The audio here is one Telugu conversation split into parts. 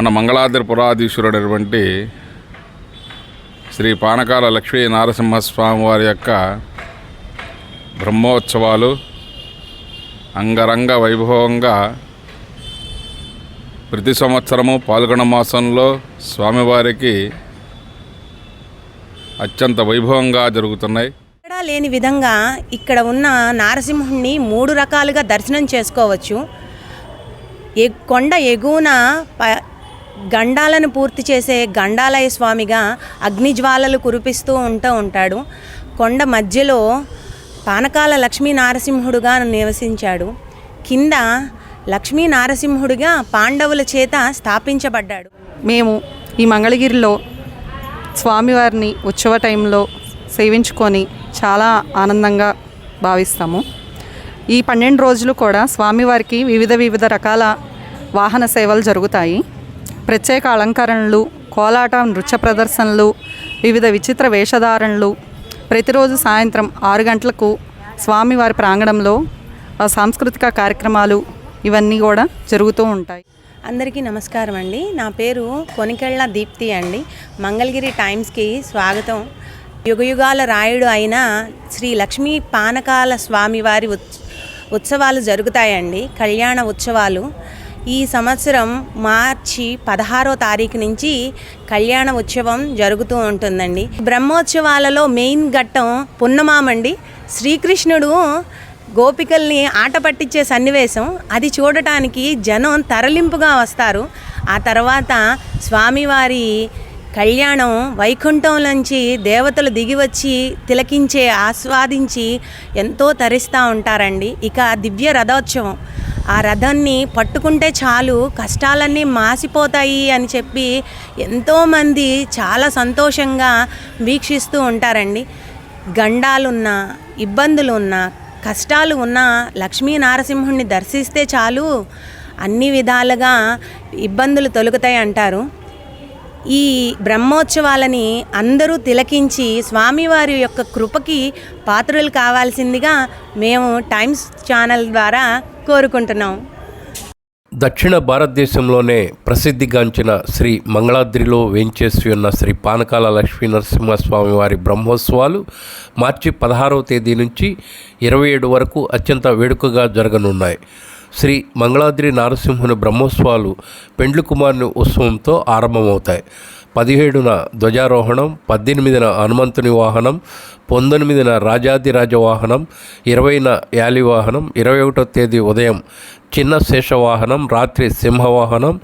మన మంగళాద్రి పురాధీశ్వరుడైనటువంటి శ్రీ పానకాల లక్ష్మీ నారసింహస్వామి వారి యొక్క బ్రహ్మోత్సవాలు అంగరంగ వైభవంగా ప్రతి సంవత్సరము పాల్గొన మాసంలో స్వామివారికి అత్యంత వైభవంగా జరుగుతున్నాయి. ఎక్కడా లేని విధంగా ఇక్కడ ఉన్న నారసింహుణ్ణి మూడు రకాలుగా దర్శనం చేసుకోవచ్చు. ఎ కొండ ఎగువన ప గండాలను పూర్తి చేసే గండాలయ స్వామిగా అగ్నిజ్వాలలు కురిపిస్తూ ఉంటూ ఉంటాడు. కొండ మధ్యలో పానకాల లక్ష్మీ నారసింహుడుగా నివసించాడు. కింద లక్ష్మీ నారసింహుడిగా పాండవుల చేత స్థాపించబడ్డాడు. మేము ఈ మంగళగిరిలో స్వామివారిని ఉత్సవ టైంలో సేవించుకొని చాలా ఆనందంగా భావిస్తాము. ఈ పన్నెండు రోజులు కూడా స్వామివారికి వివిధ వివిధ రకాల వాహన సేవలు జరుగుతాయి. ప్రత్యేక అలంకరణలు కోలాట నృత్య ప్రదర్శనలు వివిధ విచిత్ర వేషధారణలు. ప్రతిరోజు సాయంత్రం ఆరు గంటలకు స్వామివారి ప్రాంగణంలో సాంస్కృతిక కార్యక్రమాలు ఇవన్నీ కూడా జరుగుతూ ఉంటాయి. అందరికీ నమస్కారం అండి. నా పేరు కొనికెళ్ళ దీప్తి అండి. మంగళగిరి టైమ్స్కి స్వాగతం. యుగయుగాల రాయుడు అయిన శ్రీ లక్ష్మీ పానకాల స్వామివారి ఉత్ ఉత్సవాలు జరుగుతాయండి. కళ్యాణ ఉత్సవాలు. ఈ సంవత్సరం మార్చి పదహారో తారీఖు నుంచి కళ్యాణ ఉత్సవం జరుగుతూ ఉంటుందండి. బ్రహ్మోత్సవాలలో మెయిన్ ఘట్టం పున్నమామండి. శ్రీకృష్ణుడు గోపికల్ని ఆట పట్టించే సన్నివేశం. అది చూడటానికి జనం తరలింపుగా వస్తారు. ఆ తర్వాత స్వామివారి కళ్యాణం వైకుంఠం నుంచి దేవతలు దిగి వచ్చి తిలకించే ఆస్వాదించి ఎంతో తరిస్తూ ఉంటారండి. ఇక దివ్య రథోత్సవం. ఆ రథాన్ని పట్టుకుంటే చాలు కష్టాలన్నీ మాసిపోతాయి అని చెప్పి ఎంతోమంది చాలా సంతోషంగా వీక్షిస్తూ ఉంటారండి. గండాలున్నా ఇబ్బందులు ఉన్నా కష్టాలు ఉన్నా లక్ష్మీ నారసింహుణ్ణి దర్శిస్తే చాలు అన్ని విధాలుగా ఇబ్బందులు తొలుగుతాయి అంటారు. ఈ బ్రహ్మోత్సవాలని అందరూ తిలకించి స్వామివారి యొక్క కృపకి పాత్రలు కావాల్సిందిగా మేము టైమ్స్ ఛానల్ ద్వారా కోరుకుంటున్నాం. దక్షిణ భారతదేశంలోనే ప్రసిద్ధిగాంచిన శ్రీ మంగళాద్రిలో వేంచేసి ఉన్న శ్రీ పానకాల లక్ష్మీ నరసింహస్వామి వారి బ్రహ్మోత్సవాలు మార్చి పదహారవ తేదీ నుంచి ఇరవై ఏడు వరకు అత్యంత వేడుకగా జరగనున్నాయి. శ్రీ మంగళాద్రి నారసింహుని బ్రహ్మోత్సవాలు పెండ్లి కుమారుని ఉత్సవంతో ఆరంభమవుతాయి. పదిహేడున ధ్వజారోహణం పద్దెనిమిదిన హనుమంతుని వాహనం పంతొమ్మిదిన రాజాదిరాజ వాహనం ఇరవైన యాలి వాహనం ఇరవై ఒకటో తేదీ ఉదయం చిన్న శేషవాహనం రాత్రి సింహవాహనం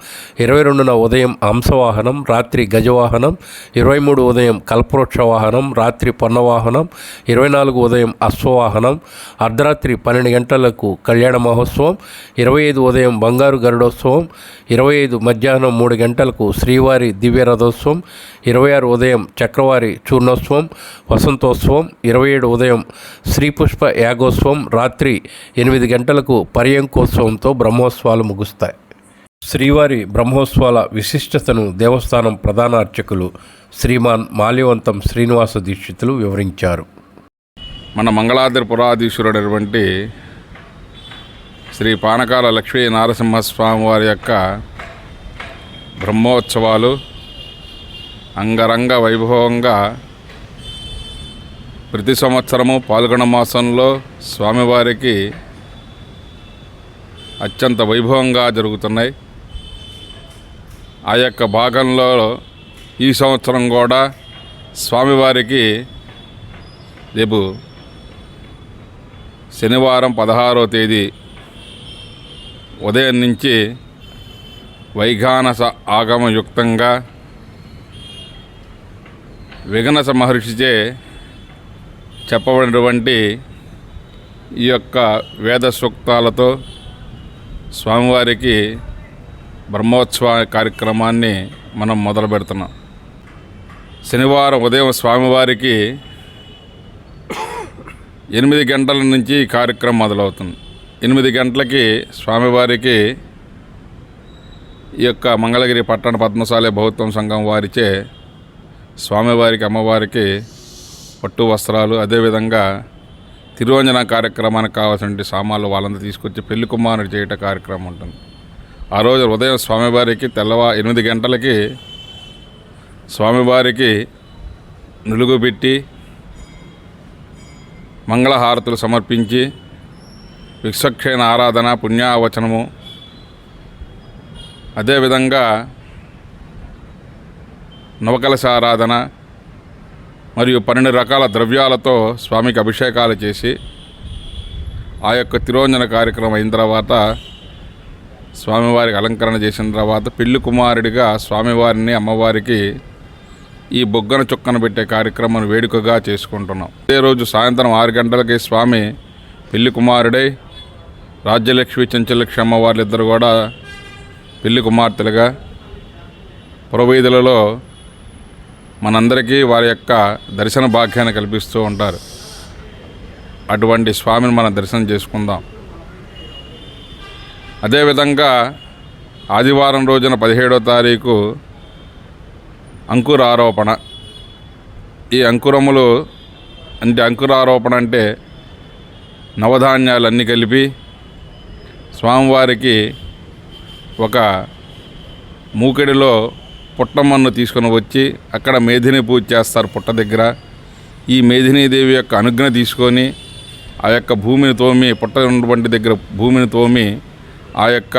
ఇరవై రెండున ఉదయం హంసవాహనం రాత్రి గజవాహనం ఇరవై మూడు ఉదయం కల్పవృక్ష వాహనం రాత్రి పొన్నవాహనం ఇరవై నాలుగు ఉదయం అశ్వవాహనం అర్ధరాత్రి పన్నెండు గంటలకు కళ్యాణ మహోత్సవం ఇరవై ఐదు ఉదయం బంగారు గరుడోత్సవం ఇరవై ఐదు మధ్యాహ్నం మూడు గంటలకు శ్రీవారి దివ్య రథోత్సవం ఇరవై ఆరు ఉదయం చక్రవారి చూర్ణోత్సవం వసంతోత్సవం ఇరవై ఏడు ఉదయం శ్రీపుష్ప యాగోత్సవం రాత్రి ఎనిమిది గంటలకు పర్యంకోత్సవంతో బ్రహ్మోత్సవాలు ముగుస్తాయి. శ్రీవారి బ్రహ్మోత్సవాల విశిష్టతను దేవస్థానం ప్రధాన అర్చకులు శ్రీమాన్ మాల్యవంతం శ్రీనివాస దీక్షితులు వివరించారు. మన మంగళాద్రి పురాధీశ్వరుడైనటువంటి శ్రీ పానకాల లక్ష్మీ నారసింహస్వామి వారి యొక్క బ్రహ్మోత్సవాలు అంగరంగ వైభవంగా ప్రతి సంవత్సరము పాల్గొన మాసంలో స్వామివారికి అత్యంత వైభవంగా జరుగుతున్నాయి. ఆ యొక్క భాగంలో ఈ సంవత్సరం కూడా స్వామివారికి రేపు శనివారం పదహారో తేదీ ఉదయం నుంచి వైఘానస ఆగమయుక్తంగా విఘనస మహర్షిచే చెప్పబడినటువంటి ఈ యొక్క వేద సూక్తాలతో స్వామివారికి బ్రహ్మోత్సవ కార్యక్రమాన్ని మనం మొదలు పెడుతున్నాం శనివారం ఉదయం స్వామివారికి ఎనిమిది గంటల నుంచి ఈ కార్యక్రమం మొదలవుతుంది. ఎనిమిది గంటలకి స్వామివారికి ఈ యొక్క మంగళగిరి పట్టణ పద్మశాలి బౌద్ధం సంఘం వారిచే స్వామివారికి అమ్మవారికి పట్టు వస్త్రాలు అదేవిధంగా తిరువంజన కార్యక్రమానికి కావాల్సిన సామాన్లు వాళ్ళంతా తీసుకొచ్చి పెళ్ళి కుమారుడు చేయట కార్యక్రమం ఉంటుంది. ఆ రోజు ఉదయం స్వామివారికి తెల్లవా ఎనిమిది గంటలకి స్వామివారికి నులుగు పెట్టి మంగళహారతులు సమర్పించి విశ్వక్షేణ ఆరాధన పుణ్యావచనము అదేవిధంగా నవకలశారాధన మరియు పన్నెండు రకాల ద్రవ్యాలతో స్వామికి అభిషేకాలు చేసి ఆ యొక్క తిరోంజన కార్యక్రమం అయిన తర్వాత స్వామివారికి అలంకరణ చేసిన తర్వాత పెళ్ళి కుమారుడిగా స్వామివారిని అమ్మవారికి ఈ బొగ్గన చుక్కన పెట్టే కార్యక్రమం వేడుకగా చేసుకుంటున్నాం. అదే రోజు సాయంత్రం ఆరు గంటలకి స్వామి పెళ్ళి కుమారుడై రాజ్యలక్ష్మి చెంచలక్ష్మి అమ్మవార్లిద్దరు కూడా పెళ్ళి కుమార్తెలుగా పురవీధులలో మనందరికీ వారి యొక్క దర్శన భాగ్యాన్ని కల్పిస్తూ ఉంటారు. అటువంటి స్వామిని మనం దర్శనం చేసుకుందాం. అదేవిధంగా ఆదివారం రోజున పదిహేడో తారీఖు అంకురారోపణ. ఈ అంకురములు అంటే అంకురారోపణ అంటే నవధాన్యాలన్నీ కలిపి స్వామివారికి ఒక మూకెడిలో పుట్టమ్మను తీసుకొని వచ్చి అక్కడ మేధిని పూజ చేస్తారు పుట్ట దగ్గర. ఈ మేధినీదేవి యొక్క అనుజ్ఞ తీసుకొని ఆ యొక్క భూమిని తోమి పుట్ట ఉన్నటువంటి దగ్గర భూమిని తోమి ఆ యొక్క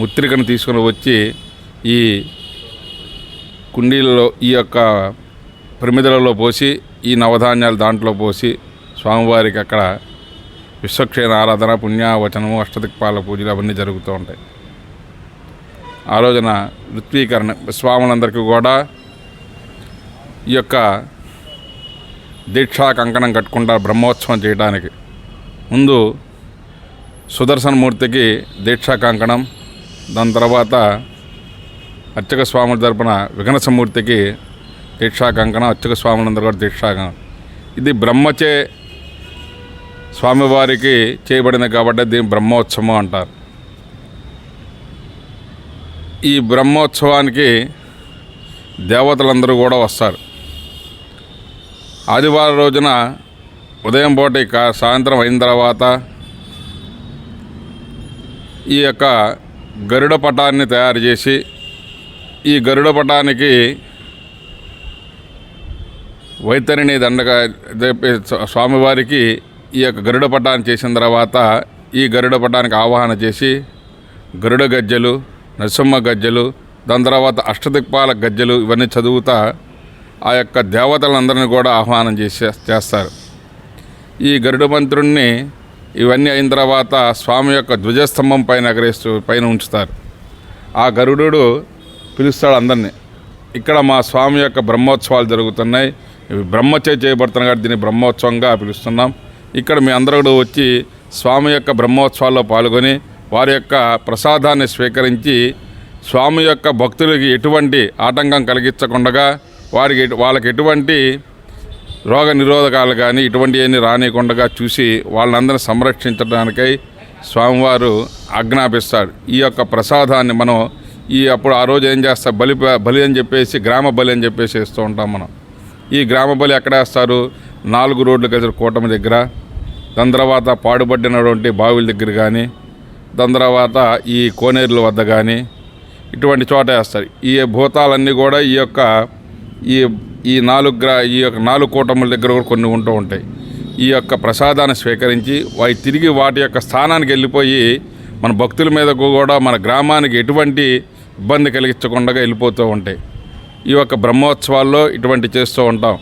ముత్రికను తీసుకొని వచ్చి ఈ కుండీలలో ఈ యొక్క ప్రమిదలలో పోసి ఈ నవధాన్యాలు దాంట్లో పోసి స్వామివారికి అక్కడ విశ్వక్షేణ ఆరాధన పుణ్యావచనము అష్టదిక్పాల పూజలు అవన్నీ జరుగుతూ ఉంటాయి. ఆ రోజున ఋత్వీకరణ స్వాములందరికీ కూడా ఈ యొక్క దీక్షా కంకణం కట్టుకుంటారు బ్రహ్మోత్సవం చేయడానికి ముందు సుదర్శన మూర్తికి దీక్షా కంకణం దాని తర్వాత అర్చక స్వాముల తరపున విఘ్నసమూర్తికి దీక్షా కంకణం అర్చక స్వాములందరూ కూడా దీక్షా కంకణం ఇది బ్రహ్మచే స్వామివారికి చేయబడింది కాబట్టి దీని బ్రహ్మోత్సవం అంటారు. ఈ బ్రహ్మోత్సవానికి దేవతలందరూ కూడా వస్తారు. ఆదివారం రోజున ఉదయం పూట సాయంత్రం అయిన తర్వాత ఈ యొక్క గరుడ పటాన్ని తయారు చేసి ఈ గరుడ పటానికి వైతరిణి దండగా స్వామివారికి ఈ యొక్క గరుడ పటాన్ని చేసిన తర్వాత ఈ గరుడ పటానికి ఆవాహన చేసి గరుడ గజ్జలు నరసింహ గజ్జలు దాని తర్వాత అష్టదిక్పాల గజ్జలు ఇవన్నీ చదువుతా ఆ యొక్క దేవతలందరినీ కూడా ఆహ్వానం చేసే చేస్తారు. ఈ గరుడ మంత్రుణ్ణి ఇవన్నీ అయిన తర్వాత స్వామి యొక్క ధ్వజస్తంభం పైన ఎగరేస్తూ పైన ఉంచుతారు. ఆ గరుడు పిలుస్తాడు అందరినీ. ఇక్కడ మా స్వామి యొక్క బ్రహ్మోత్సవాలు జరుగుతున్నాయి. ఇవి బ్రహ్మచే చేయబడుతున్నాయి కాబట్టి దీన్ని బ్రహ్మోత్సవంగా పిలుస్తున్నాం. ఇక్కడ మీ అందరూ కూడా వచ్చి స్వామి యొక్క బ్రహ్మోత్సవాల్లో పాల్గొని వారి యొక్క ప్రసాదాన్ని స్వీకరించి స్వామి యొక్క భక్తులకి ఎటువంటి ఆటంకం కలిగించకుండా వారికి వాళ్ళకి ఎటువంటి రోగ నిరోధకాలు కానీ ఇటువంటివన్నీ రానియకుండా చూసి వాళ్ళందరినీ సంరక్షించడానికై స్వామివారు ఆజ్ఞాపిస్తాడు. ఈ యొక్క ప్రసాదాన్ని మనం ఈ అప్పుడు ఆ రోజు ఏం చేస్తా బలి బలి అని చెప్పేసి గ్రామ బలి అని చెప్పేసి వేస్తూ ఉంటాం మనం. ఈ గ్రామ బలి ఎక్కడ వేస్తారు? నాలుగు రోడ్లు కలిసి కూటమి దగ్గర దాని తర్వాత పాడుపడినటువంటి బావిల దగ్గర కానీ దాని తర్వాత ఈ కోనేరుల వద్ద కానీ ఇటువంటి చోట వేస్తారు. ఈ భూతాలన్నీ కూడా ఈ యొక్క ఈ ఈ నాలుగు గ్రా ఈ యొక్క నాలుగు కూటముల దగ్గర కూడా కొన్ని ఉంటూ ఉంటాయి. ఈ యొక్క ప్రసాదాన్ని స్వీకరించి వాటి తిరిగి వాటి యొక్క స్థానానికి వెళ్ళిపోయి మన భక్తుల మీదకు కూడా మన గ్రామానికి ఎటువంటి ఇబ్బంది కలిగించకుండా వెళ్ళిపోతూ ఉంటాయి. ఈ యొక్క బ్రహ్మోత్సవాల్లో ఇటువంటి చేస్తూ ఉంటాం.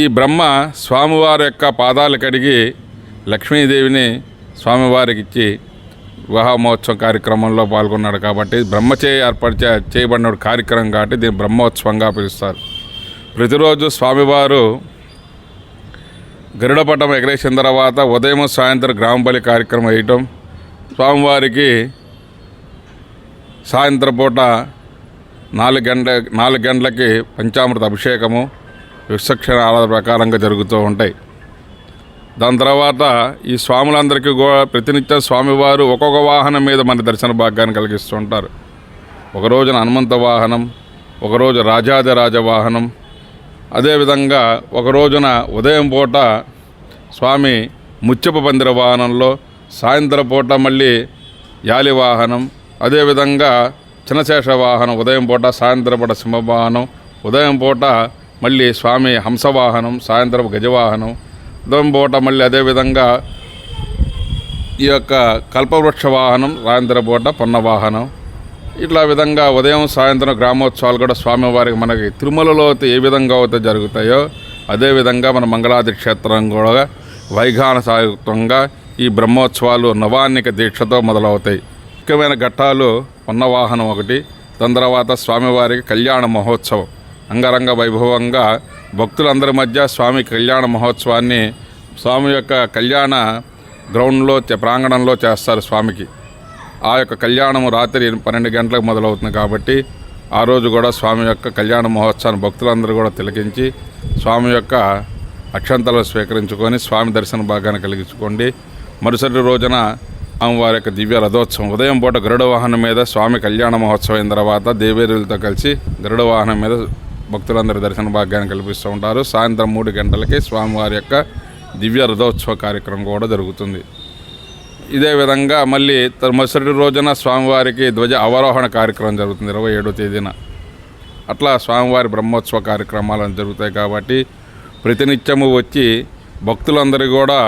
ఈ బ్రహ్మ స్వామివారి యొక్క పాదాలు కడిగి లక్ష్మీదేవిని స్వామివారికి ఇచ్చి వివాహ మహోత్సవం కార్యక్రమంలో పాల్గొన్నాడు కాబట్టి బ్రహ్మచేయ ఏర్పాటు చే చేయబడిన కార్యక్రమం కాబట్టి దీన్ని బ్రహ్మోత్సవంగా పిలుస్తారు. ప్రతిరోజు స్వామివారు గరుడపటం ఎగరేసిన తర్వాత ఉదయం సాయంత్రం గ్రామ బలి కార్యక్రమం వేయటం స్వామివారికి సాయంత్రం పూట నాలుగు గంటల నాలుగు గంటలకి పంచామృత అభిషేకము విశ్వక్షణ ఆరాధన ప్రకారంగా జరుగుతూ ఉంటాయి. దాని తర్వాత ఈ స్వాములందరికీ కూడా ప్రతినిత్యం స్వామివారు ఒక్కొక్క వాహనం మీద మన దర్శన భాగ్యాన్ని కలిగిస్తూ ఉంటారు ఒక రోజున హనుమంత వాహనం ఒకరోజు రాజాదిరాజ వాహనం. అదేవిధంగా ఒక రోజున ఉదయం పూట స్వామి ముత్యపు పందిర వాహనంలో సాయంత్రం పూట మళ్ళీ యాలి వాహనం. అదేవిధంగా చిన్నశేష వాహనం ఉదయం పూట సాయంత్రం పూట సింహవాహనం. ఉదయం పూట మళ్ళీ స్వామి హంసవాహనం సాయంత్రం గజవాహనం. ఉదయం బోట మళ్ళీ అదేవిధంగా ఈ యొక్క కల్పవృక్ష వాహనం సాయంత్రం బోట పొన్న వాహనం. ఇట్లా విధంగా ఉదయం సాయంత్రం గ్రామోత్సవాలు కూడా స్వామివారికి మనకి తిరుమలలో అయితే ఏ విధంగా అయితే జరుగుతాయో అదేవిధంగా మన మంగళాది క్షేత్రం కూడా వైఘాన సాయుక్తంగా ఈ బ్రహ్మోత్సవాలు నవాన్నిక దీక్షతో మొదలవుతాయి. ముఖ్యమైన ఘట్టాలు ఉన్న వాహనం ఒకటి దాని తర్వాత స్వామివారికి కళ్యాణ మహోత్సవం. అంగరంగ వైభవంగా భక్తులందరి మధ్య స్వామి కళ్యాణ మహోత్సవాన్ని స్వామి యొక్క కళ్యాణ గ్రౌండ్లో ప్రాంగణంలో చేస్తారు స్వామికి. ఆ యొక్క కళ్యాణము రాత్రి పన్నెండు గంటలకు మొదలవుతుంది కాబట్టి ఆ రోజు కూడా స్వామి యొక్క కళ్యాణ మహోత్సవాన్ని భక్తులందరూ కూడా తిలకించి స్వామి యొక్క అక్షంతలు స్వీకరించుకొని స్వామి దర్శన భాగాన్ని కలిగించుకోండి. మరుసటి రోజున అమ్మవారి యొక్క దివ్య రథోత్సవం. ఉదయం పూట గరుడ వాహనం మీద స్వామి కళ్యాణ మహోత్సవం అయిన తర్వాత దేవేరులతో కలిసి గరుడ వాహనం మీద భక్తులందరి దర్శన భాగ్యాన్ని కల్పిస్తూ ఉంటారు. సాయంత్రం మూడు గంటలకి స్వామివారి యొక్క దివ్య రథోత్సవ కార్యక్రమం కూడా జరుగుతుంది. ఇదే విధంగా మళ్ళీ మరుసటి రోజున స్వామివారికి ధ్వజ అవరోహణ కార్యక్రమం జరుగుతుంది ఇరవై ఏడో తేదీన. అట్లా స్వామివారి బ్రహ్మోత్సవ కార్యక్రమాలు జరుగుతాయి కాబట్టి ప్రతినిత్యము వచ్చి భక్తులందరూ కూడా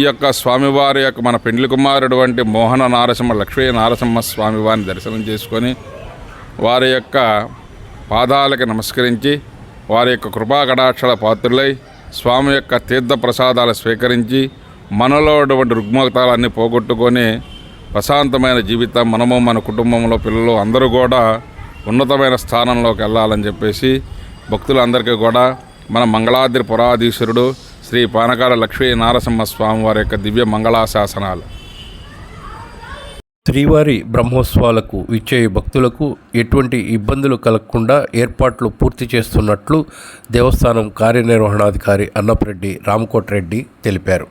ఈ యొక్క స్వామివారి యొక్క మన పెండ్లి కుమారుడు వంటి మోహన నారసింహ లక్ష్మీ నారసింహ స్వామివారిని దర్శనం చేసుకొని వారి యొక్క పాదాలకి నమస్కరించి వారి యొక్క కృపాగడాక్షల పాత్రులై స్వామి యొక్క తీర్థ ప్రసాదాలు స్వీకరించి మనలో అటువంటి రుగ్మతాలన్నీ పోగొట్టుకొని ప్రశాంతమైన జీవితం మనము మన కుటుంబంలో పిల్లలు అందరూ కూడా ఉన్నతమైన స్థానంలోకి వెళ్ళాలని చెప్పేసి భక్తులందరికీ కూడా మన మంగళాద్రి పురాధీశ్వరుడు శ్రీ పానకాల లక్ష్మీ నారసింహ స్వామి వారి యొక్క దివ్య మంగళాశాసనాలు. శ్రీవారి బ్రహ్మోత్సవాలకు ఇచ్చే భక్తులకు ఎటువంటి ఇబ్బందులు కలగకుండా ఏర్పాట్లు పూర్తి చేస్తున్నట్లు దేవస్థానం కార్యనిర్వహణాధికారి అన్నప్రెడ్డి రామకోటరెడ్డి తెలిపారు.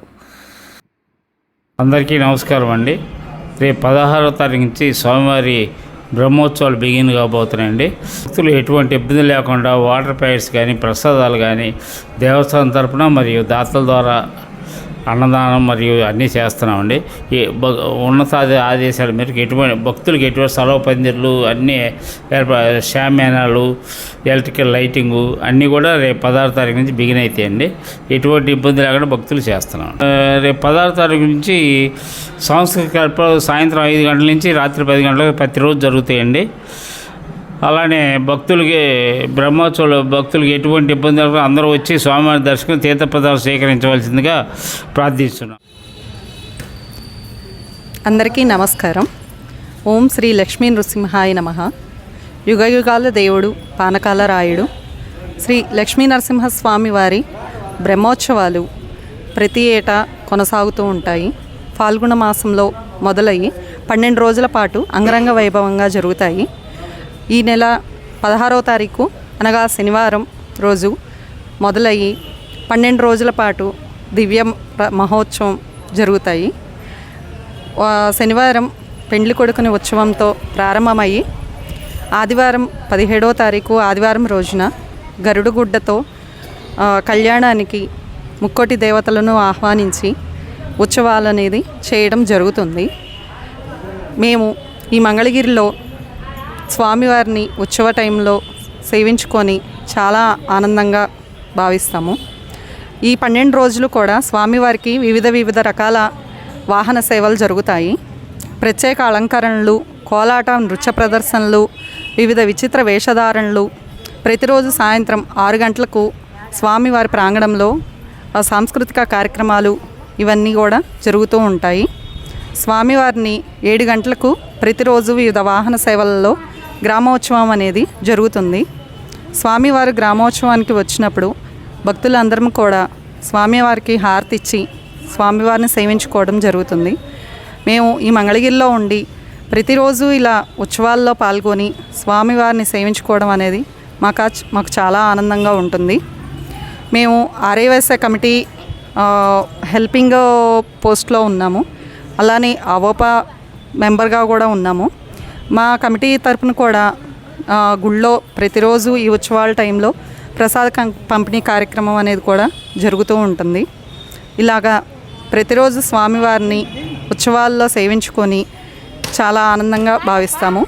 అందరికీ నమస్కారం అండి. రేపు పదహారో తారీఖు నుంచి స్వామివారి బ్రహ్మోత్సవాలు బిగిన్ కాబోతున్నాయండి. భక్తులు ఎటువంటి ఇబ్బంది లేకుండా వాటర్ ప్యాకెట్స్ కానీ ప్రసాదాలు కానీ దేవస్థానం తరపున మరియు దాతల ద్వారా అన్నదానం మరియు అన్నీ చేస్తున్నామండి. ఈ ఉన్నతాది ఆదేశాల మేరకు ఎటువంటి భక్తులకు ఎటువంటి సెలవు పందిర్లు అన్నీ ఏర్పా షామేనాలు ఎలక్ట్రికల్ లైటింగు అన్నీ కూడా రేపు పదహారు తారీఖు నుంచి బిగిన్ అవుతాయండి ఎటువంటి ఇబ్బంది లేకుండా భక్తులు చేస్తున్నాం. రేపు పదహారు తారీఖు నుంచి సాంస్కృతిక సాయంత్రం ఐదు గంటల నుంచి రాత్రి పది గంటలకు ప్రతిరోజు జరుగుతాయండి. అలానే భక్తులకి బ్రహ్మోత్సవాలు భక్తులకి ఎటువంటి ఇబ్బంది లేకుండా అందరూ వచ్చి స్వామివారి దర్శనం తీర్థప్రదాలు స్వీకరించవలసిందిగా ప్రార్థిస్తున్నాం. అందరికీ నమస్కారం. ఓం శ్రీ లక్ష్మీ నృసింహాయ నమ. యుగ యుగాల దేవుడు పానకాల రాయుడు శ్రీ లక్ష్మీ నరసింహస్వామి వారి బ్రహ్మోత్సవాలు ప్రతి ఏటా కొనసాగుతూ ఉంటాయి. ఫాల్గుణ మాసంలో మొదలయ్యి పన్నెండు రోజుల పాటు అంగరంగ వైభవంగా జరుగుతాయి. ఈ నెల పదహారవ తారీఖు అనగా శనివారం రోజు మొదలయ్యి పన్నెండు రోజుల పాటు దివ్య మహోత్సవం జరుగుతాయి. శనివారం పెండ్లి కొడుకుని ఉత్సవంతో ప్రారంభమయ్యి ఆదివారం పదిహేడో తారీఖు ఆదివారం రోజున గరుడుగుడ్డతో కళ్యాణానికి ముక్కోటి దేవతలను ఆహ్వానించి ఉత్సవాలు అనేది చేయడం జరుగుతుంది. మేము ఈ మంగళగిరిలో స్వామివారిని ఉత్సవ టైంలో సేవించుకొని చాలా ఆనందంగా భావిస్తాము. ఈ పన్నెండు రోజులు కూడా స్వామివారికి వివిధ వివిధ రకాల వాహన సేవలు జరుగుతాయి. ప్రత్యేక అలంకరణలు కోలాట నృత్య ప్రదర్శనలు వివిధ విచిత్ర వేషధారణలు. ప్రతిరోజు సాయంత్రం ఆరు గంటలకు స్వామివారి ప్రాంగణంలో సాంస్కృతిక కార్యక్రమాలు ఇవన్నీ కూడా జరుగుతూ ఉంటాయి. స్వామివారిని ఏడు గంటలకు ప్రతిరోజు వివిధ వాహన సేవలలో గ్రామోత్సవం అనేది జరుగుతుంది. స్వామివారు గ్రామోత్సవానికి వచ్చినప్పుడు భక్తులందరం కూడా స్వామివారికి హారతి ఇచ్చి స్వామివారిని సేవించుకోవడం జరుగుతుంది. మేము ఈ మంగళగిరిలో ఉండి ప్రతిరోజు ఇలా ఉత్సవాల్లో పాల్గొని స్వామివారిని సేవించుకోవడం అనేది మాకు మాకు చాలా ఆనందంగా ఉంటుంది. మేము ఆర్యవైశ్య కమిటీ హెల్పింగ్ పోస్ట్లో ఉన్నాము. అలానే అవోపా మెంబర్గా కూడా ఉన్నాము. మా కమిటీ తరపున కూడా గుళ్ళో ప్రతిరోజు ఈ ఉత్సవాల టైంలో ప్రసాద కం- పంపిణీ కార్యక్రమం అనేది కూడా జరుగుతూ ఉంటుంది. ఇలాగా ప్రతిరోజు స్వామివారిని ఉత్సవాల్లో సేవించుకొని చాలా ఆనందంగా భావిస్తాము.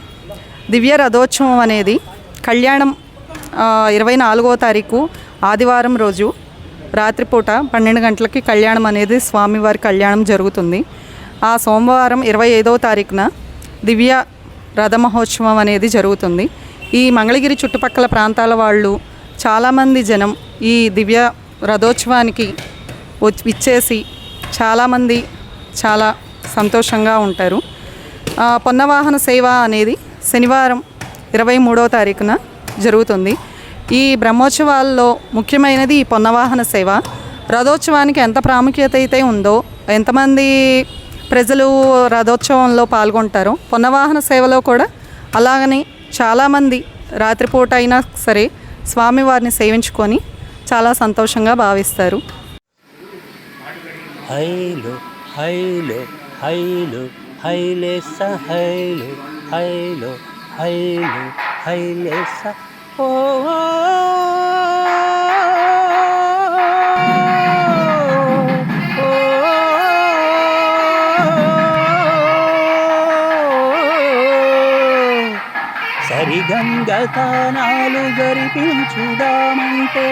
దివ్య రథోత్సవం అనేది కళ్యాణం ఇరవై నాలుగో తారీఖు ఆదివారం రోజు రాత్రిపూట పన్నెండు గంటలకి కళ్యాణం అనేది స్వామివారి కళ్యాణం జరుగుతుంది. ఆ సోమవారం ఇరవై ఐదవ తారీఖున దివ్య రథ మహోత్సవం అనేది జరుగుతుంది. ఈ మంగళగిరి చుట్టుపక్కల ప్రాంతాల వాళ్ళు చాలామంది జనం ఈ దివ్య రథోత్సవానికి వచ్చి ఇచ్చేసి చాలామంది చాలా సంతోషంగా ఉంటారు. పొన్నవాహన సేవ అనేది శనివారం ఇరవై మూడవ తారీఖున జరుగుతుంది. ఈ బ్రహ్మోత్సవాల్లో ముఖ్యమైనది ఈ పొన్నవాహన సేవ. రథోత్సవానికి ఎంత ప్రాముఖ్యత అయితే ఉందో ఎంతమంది ప్రజలు రథోత్సవంలో పాల్గొంటారు. పునవాహన సేవలో కూడా అలాగని చాలామంది రాత్రిపూట అయినా సరే స్వామివారిని సేవించుకొని చాలా సంతోషంగా భావిస్తారు. హైలు హైలు హైలు హైలేస హైలు హైలు హైలు హైలే ఓ సరిగంగతానాలు గరిపించుదామంటే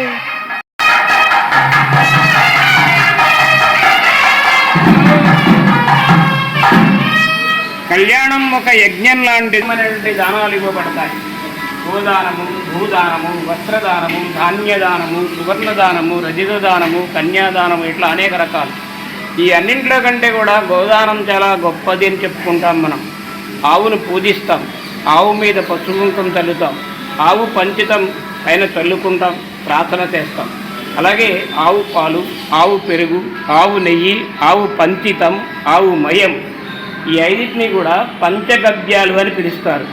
కళ్యాణం ఒక యజ్ఞం లాంటి దానాలు ఇవ్వబడతాయి. గోదానము భూదానము వస్త్రదానము ధాన్యదానము సువర్ణదానము రజిత దానము కన్యాదానము ఇట్లా అనేక రకాలు. ఈ అన్నింటిలో కంటే కూడా గోదానం చాలా గొప్పది అని చెప్పుకుంటాం మనం. ఆవును పూజిస్తాం. ఆవు మీద పసుపుంకం చల్లుతాం. ఆవు పంచితం పైన చల్లుకుంటాం ప్రార్థన చేస్తాం. అలాగే ఆవు పాలు ఆవు పెరుగు ఆవు నెయ్యి ఆవు పంచితం ఆవు మయం ఈ ఐదింటిని కూడా పంచగవ్యాలు అని పిలుస్తారు.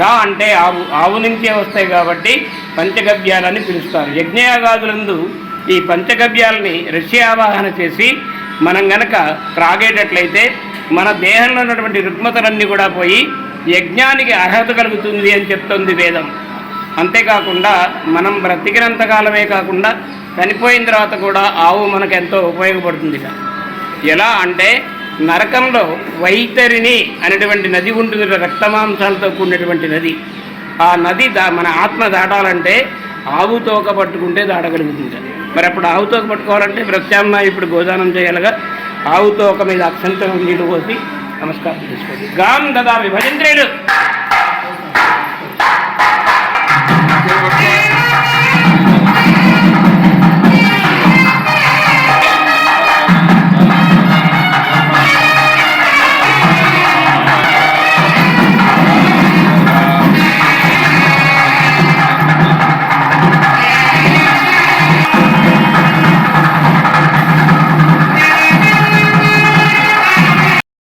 గా అంటే ఆవు ఆవు నుంచే వస్తాయి కాబట్టి పంచగవ్యాలని పిలుస్తారు. యజ్ఞయాగాదులందు ఈ పంచగవ్యాలని రష్యావాహన చేసి మనం గనక త్రాగేటట్లయితే మన దేహంలో ఉన్నటువంటి రుగ్మతలన్నీ కూడా పోయి యజ్ఞానికి అర్హత కలుగుతుంది అని చెప్తుంది వేదం. అంతేకాకుండా మనం బ్రతికినంత కాలమే కాకుండా చనిపోయిన తర్వాత కూడా ఆవు మనకు ఎంతో ఉపయోగపడుతుంది ఎలా అంటే నరకంలో వైతరిణి అనేటువంటి నది ఉంటుంది రక్తమాంసాలతో కూడినటువంటి నది. ఆ నది దా మన ఆత్మ దాటాలంటే ఆవు తోక పట్టుకుంటే దాటగలుగుతుంది. మరి అప్పుడు ఆవు తోక పట్టుకోవాలంటే ప్రత్యామ్నాయం ఇప్పుడు గోదానం చేయాలిగా. ఆవు తోక మీద అక్షంతం నీళ్ళు పోసి నమస్కారం. తీసుకోండి గాం దదా విభజంత్రేడు